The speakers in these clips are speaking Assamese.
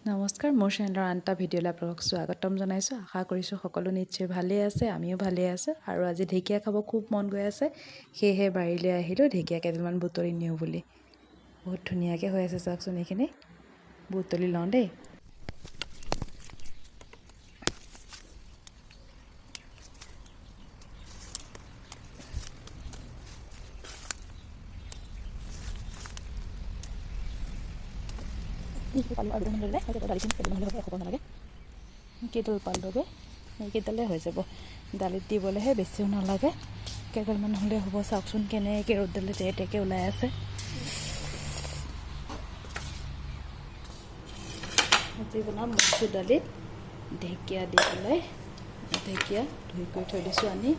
নমস্কাৰ মোৰ চেনেলৰ আন এটা ভিডিঅ'লৈ আপোনালোকক স্বাগতম জনাইছোঁ। আশা কৰিছোঁ সকলো নিশ্চয় ভালেই আছে আমিও ভালেই আছোঁ। আৰু আজি ঢেকীয়া খাব খুব মন গৈ আছে সেয়েহে বাৰীলৈ আহিলোঁ ঢেকীয়া কেইডালমান বুটলি নিওঁ বুলি। বহুত ধুনীয়াকৈ হৈ আছে চাওকচোন এইখিনি। বুটলি লওঁ দেই। পালোঁ আৰু হৈ যাব। দালিখিনি কেইডালমান হ'লে হ'ব নালাগে কেইডাল পালোগৈ এইকেইডালে হৈ যাব। দালিত দিবলৈহে বেছিও নালাগে কেইডালমান হ'লে হ'ব চাওকচোন কেনেকৈ ৰ'দডালে তেৰে তেৰকৈ ওলাই আছে আজি বনাম মচুৰ দালিত ঢেকীয়া দি পেলাই ঢেকীয়া ধুই কৰি থৈ দিছোঁ আনি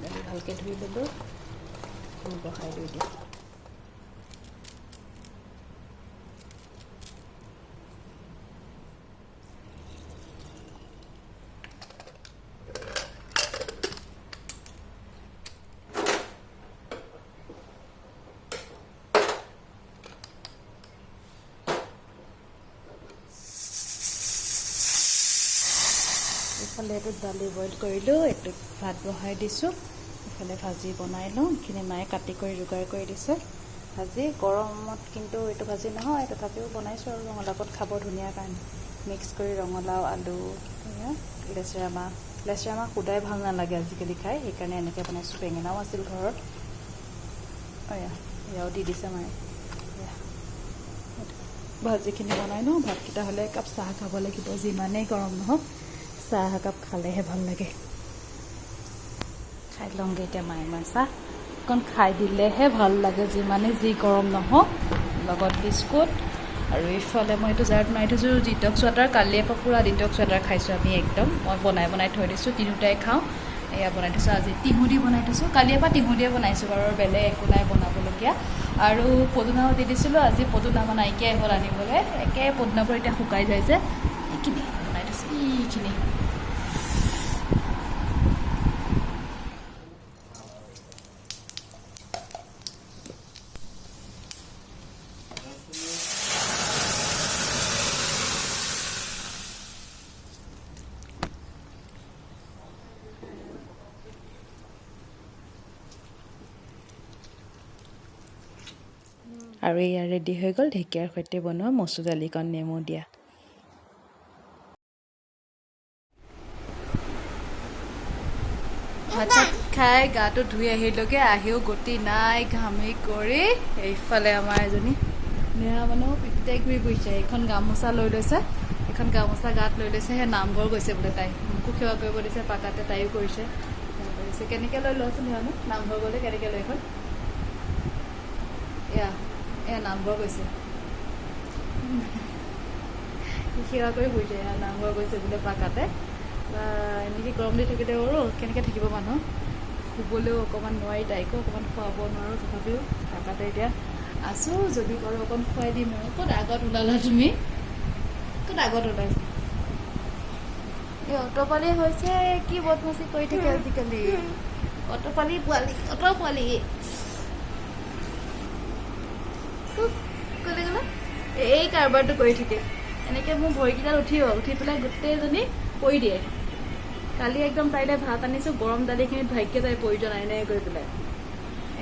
দালি ভালকৈ ধুই ল'লোঁ বহাই লৈ দিওঁ ইফালে এইটোত দালি বইল কৰিলোঁ এইটোত ভাত বহাই দিছোঁ। ইফালে ভাজি বনাই লওঁ এইখিনি মায়ে কাটি কৰি যোগাৰ কৰি দিছে। ভাজি গৰমত কিন্তু এইটো ভাজি নহয় তথাপিও বনাইছোঁ আৰু ৰঙালাওত খাব ধুনীয়া কাৰণে মিক্স কৰি ৰঙালাও আলু লেচেৰা মাহ লেচেৰা মাহ সুদাই ভাল নালাগে আজিকালি খাই সেইকাৰণে এনেকৈ বনাইছোঁ। বেঙেনাও আছিল ঘৰত। এয়া এয়াও দি দিছে মায়ে। ভাজিখিনি বনাই লওঁ ভাতকেইটা হ'লে একাপ চাহ খাব লাগিব যিমানেই গৰম নহওক। চাহ একাপ খালেহে ভাল লাগে। খাই লওঁগৈ এতিয়া মায়ে মই চাহ। অকণ খাই দিলেহে ভাল লাগে যিমানে যি গৰম নহওক। লগত বিস্কুট। আৰু ইফালে মই এইটো জাৰত মাৰি থৈছোঁ ডিটক্স ৱাটাৰ। কালিয়ে পৰা পূৰা ডিটক্স ৱাটাৰ খাইছোঁ আমি একদম। মই বনাই বনাই থৈ দিছোঁ তিনিওটাই খাওঁ। এয়া বনাই থৈছোঁ আজি তিহু দি বনাই থৈছোঁ। কালিয়ে পৰা তিহু দিয়ে বনাইছোঁ বাৰু বেলেগ একো নাই বনাবলগীয়া। আৰু পদুনাও দি দিছিলোঁ আজি পদুনা মানে নাইকিয়াই হ'ল আনিবলৈ। একে পদুনাবোৰ এতিয়া শুকাই যায় যে। এইখিনি আৰু এয়া ৰেডি হৈ গ'ল ঢেকীয়াৰ সৈতে বনোৱা মচুৰ দালিকণ নেমু দিয়া। ভাত চাত খাই, গাটো ধুই আহিলোগে, আহিও গতি নাই, ঘামি কৰি এইফালে আমাৰ এজনী নেহা মানুহ পিঠিতে ঘূৰি ফুৰিছে। এইখন গামোচা লৈ লৈছে। এইখন গামোচা গাত লৈ লৈছে, সেই নামঘৰ গৈছে বোলে তাই। মোকো সেৱা কৰিব দিছে পাকাতে তাইও কৰিছে। কৰিছে কেনেকৈ লৈ লওঁচোন নেহানো নামঘৰ গ'লে কেনেকৈ লৈ এইখন? এয়া এয়া নামঘৰ গৈছে। সেৱা কৰি ফুৰিছে, এয়া নামঘৰ গৈছে বোলে পাকাতে বা এনেকৈ গৰম দি থাকিলে আৰু কেনেকৈ থাকিব মানুহ? শুবলৈও অকণমান নোৱাৰি তাইকো অকণমান খুৱাব নোৱাৰোঁ তথাপিও। পাকাতে এতিয়া আছোঁ যদি পাৰোঁ অকণ খুৱাই দিম আৰু ক'ত আগত ওলালা তুমি? ক'ত আগত ওলাইছা? এই অট'পালি হৈছে কি বদমাচি কৰি থাকে আজিকালি? অট'পালি পোৱালি অট' পোৱালি। ক'লে গ'লা এই কাৰবাৰটো কৰি থাকে। এনেকৈ মোৰ ভৰিকেইডাল উঠিব উঠি পেলাই গোটেইজনী পৰি কালি একদম তাইলৈ ভাত আনিছোঁ, গৰম দালিখিনিত ভাগ্য তাই পৰি যোৱা নাই, এনেকৈ কৰি পেলাই।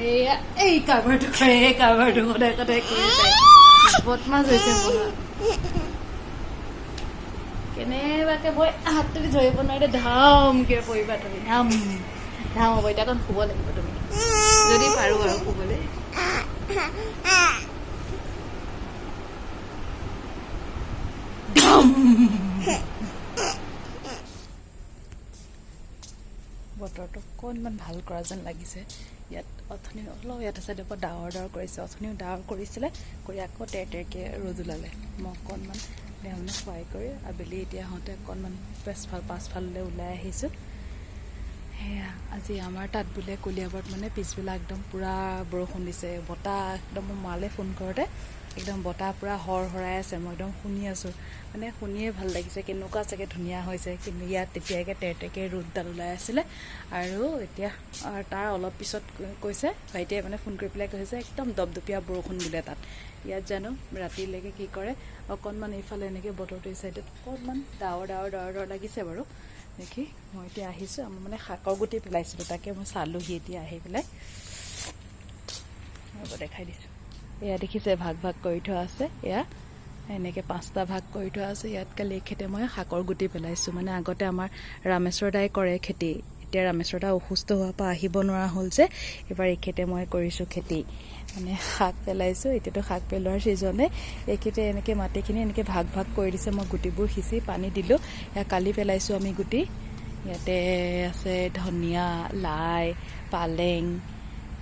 এইয়া এই কাৰবাৰটো কৰে এই কাৰবাৰটো সদায় সদায় কৰি বদমাছ হৈছে মোৰ। কেনেবাকৈ মই হাতটো ধৰিব নোৱাৰিলে ধামকৈ পৰিবা তুমি, ধাম ধাম হ'ব এতিয়া শুব লাগিব তুমি। যদি পাৰোঁ আৰু শুবলৈ। বতৰটো অকণমান ভাল কৰা যেন লাগিছে। ইয়াত অথনি অলপ ইয়াত চাইডৰ পৰা ডাৱৰ ডাৱৰ কৰিছে। অথনিও ডাৱৰ কৰিছিলে কৰি আকৌ তেৰ তেৰকৈ ৰ'দ ওলালে। মই অকণমান দেহনে খুৱাই কৰি আবেলি এতিয়া আহোঁতে অকণমান পেছফাল পাছফাললৈ ওলাই আহিছোঁ। সেয়া আজি আমাৰ তাত বোলে কলিয়াবৰত মানে পিছবেলা একদম পূৰা বৰষুণ দিছে। বতাহ একদম মই মালে ফোন কৰোঁতে একদম বতাহ পূৰা হৰ হৰাই আছে মই একদম শুনি আছোঁ। মানে শুনিয়ে ভাল লাগিছে কেনেকুৱা চাগে ধুনীয়া হৈছে। কিন্তু ইয়াত তেতিয়াকৈ তেৰতেকে ৰ'দডাল ওলাই আছিলে। আৰু এতিয়া তাৰ অলপ পিছত কৈছে ভাইটিয়ে মানে ফোন কৰি পেলাই কৈছে একদম দপদপীয়া বৰষুণ বোলে তাত। ইয়াত জানো ৰাতিলৈকে কি কৰে? অকণমান এইফালে এনেকৈ বতৰটো এই চাইডত অকণমান ডাৱৰ ডাৱৰ ডাৱৰ ডাৱৰ লাগিছে বাৰু। দেখি মই এতিয়া আহিছোঁ। আমাৰ মানে শাকৰ গুটি পেলাইছিলোঁ তাকে মই চালোহি এতিয়া আহি পেলাই। দেখাই দিছোঁ। এয়া দেখিছে ভাগ ভাগ কৰি থোৱা আছে, এয়া। এনেকৈ পাঁচটা ভাগ কৰি থোৱা আছে, ইয়াত কালি এইখেতে মই শাকৰ গুটি পেলাইছোঁ। মানে আগতে আমাৰ ৰামেশ্বৰ দাই কৰে খেতি। এতিয়া ৰামেশ্বৰ দা অসুস্থ হোৱাৰ পৰা আহিব নোৱাৰা হ'ল যে, এইবাৰ এইখেতে মই কৰিছোঁ খেতি। মানে শাক পেলাইছোঁ, এতিয়াতো শাক পেলোৱাৰ ছিজনে। এইখেতে এনেকৈ মাটিখিনি এনেকৈ ভাগ ভাগ কৰি দিছে, মই গুটিবোৰ সিঁচি পানী দিলোঁ। এয়া কালি পেলাইছোঁ আমি গুটি। ইয়াতে আছে ধনিয়া, লাই, পালেং।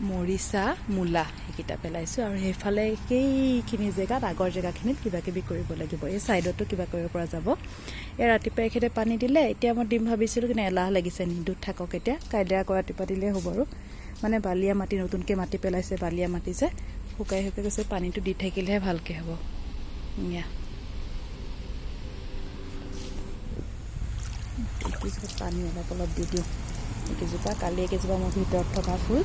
মৰিচা মূলা সেইকেইটা পেলাইছোঁ আৰু সেইফালে সেইখিনি জেগাত আগৰ জেগাখিনিত কিবা কিবি কৰিব লাগিব। এই ছাইডতো কিবা কৰিব পৰা যাব। এই ৰাতিপুৱা এইখিনিতে পানী দিলে এতিয়া মই দিম ভাবিছিলোঁ কিন্তু এলাহ লাগিছে নিদোত থাকক এতিয়া। কাইলৈ আকৌ ৰাতিপুৱা দিলেই হ'ব আৰু। মানে বালিয়া মাটি নতুনকৈ মাটি পেলাইছে বালিয়া মাটি যে। শুকাই শুকাই গৈছে পানীটো দি থাকিলেহে ভালকৈ হ'ব। এইকেইজোপাত পানী অলপ অলপ দি দিওঁ। এইকেইজোপা কালি এইকেইজোপা মোৰ ভিতৰত থকা ফুল।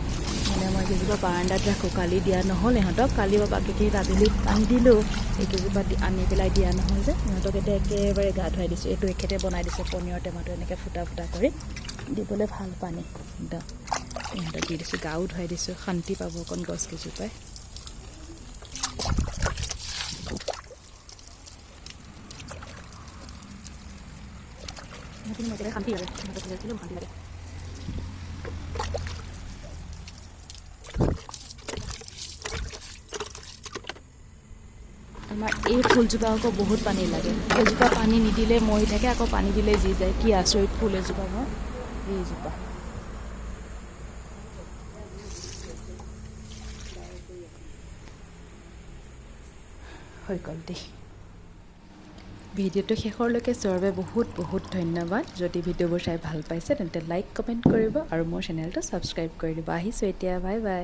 মানে মই এইকেইজোপা বাৰাণ্ডাত ৰাখোঁ কালি দিয়া নহ'ল ইহঁতক। কালি বা বাকীখিনি আবেলি পানী দিলোঁ। এইকেইজোপা আনি পেলাই দিয়া নহ'ল যে। ইহঁতক এতিয়া একেবাৰে গা ধুৱাই দিছোঁ। এইটো এখেতে বনাই দিছে পনীৰৰ টেমাটো এনেকৈ ফুটা ফুটা কৰি। দিবলৈ ভাল পানী। একদম ইহঁতক দি দিছোঁ গাও ধুৱাই দিছোঁ। শান্তি পাব অকণ গছকেইজোপাই শান্তি লাগে। সিহঁতক শান্তি লাগে। আমাৰ এই ফুলজোপা আকৌ বহুত পানী লাগে। এইজোপা পানী নিদিলে মৰি থাকে, আকৌ পানী দিলে যি যায়। কি আচৰিত ফুল এজোপা মই এইজোপা। হৈ গ'ল দেই। ভিডিঅ'টো শেষৰলৈকে চোৱাৰ বাবে বহুত বহুত ধন্যবাদ। যদি ভিডিঅ'বোৰ চাই ভাল পাইছে তেন্তে লাইক কমেণ্ট কৰিব আৰু মোৰ চেনেলটো ছাবস্ক্ৰাইব কৰি দিব। আহিছোঁ এতিয়া বাই বাই